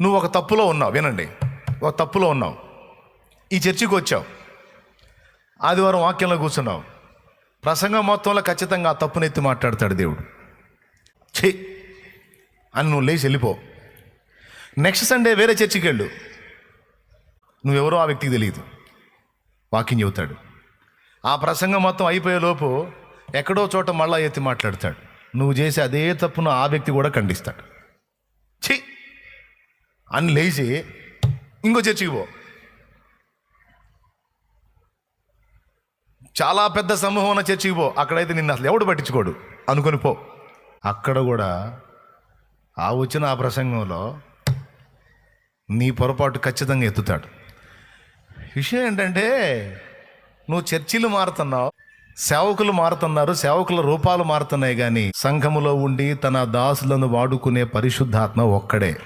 నువ్వు ఒక తప్పులో ఉన్నావు వినండి. ఒక తప్పులో ఉన్నావు. ఈ చర్చికి వచ్చావు. ఆదివారం వాక్యంలో కూర్చున్నావు. ప్రసంగం మొత్తంలో ఖచ్చితంగా ఆ తప్పునెత్తి మాట్లాడతాడు దేవుడు. చే అని నువ్వు లేచి వెళ్ళిపో. నెక్స్ట్ సండే వేరే చర్చికి వెళ్ళు. నువ్వెవరో ఆ వ్యక్తికి తెలియదు. వాకింగ్ చెబుతాడు. ఆ ప్రసంగం మొత్తం అయిపోయే లోపు ఎక్కడో చోట మళ్ళా ఎత్తి మాట్లాడతాడు. నువ్వు చేసే అదే తప్పును ఆ వ్యక్తి కూడా ఖండిస్తాడు. అని లేచి ఇంకో చర్చికి పో. చాలా పెద్ద సమూహం ఉన్న చర్చికి పో. అక్కడైతే నిన్ను అసలు ఎవడు పట్టించుకోడు. అనుకొని పో. అక్కడ కూడా ఆ వచ్చిన ఆ ప్రసంగంలో నీ పొరపాటు ఖచ్చితంగా ఎత్తుతాడు. విషయం ఏంటంటే నువ్వు చర్చిలు మారుతున్నావు సేవకులు మారుతున్నారు సేవకుల రూపాలు మారుతున్నాయి కానీ సంఘములో ఉండి తన దాసులను వాడుకునే పరిశుద్ధాత్మ ఒక్కడే.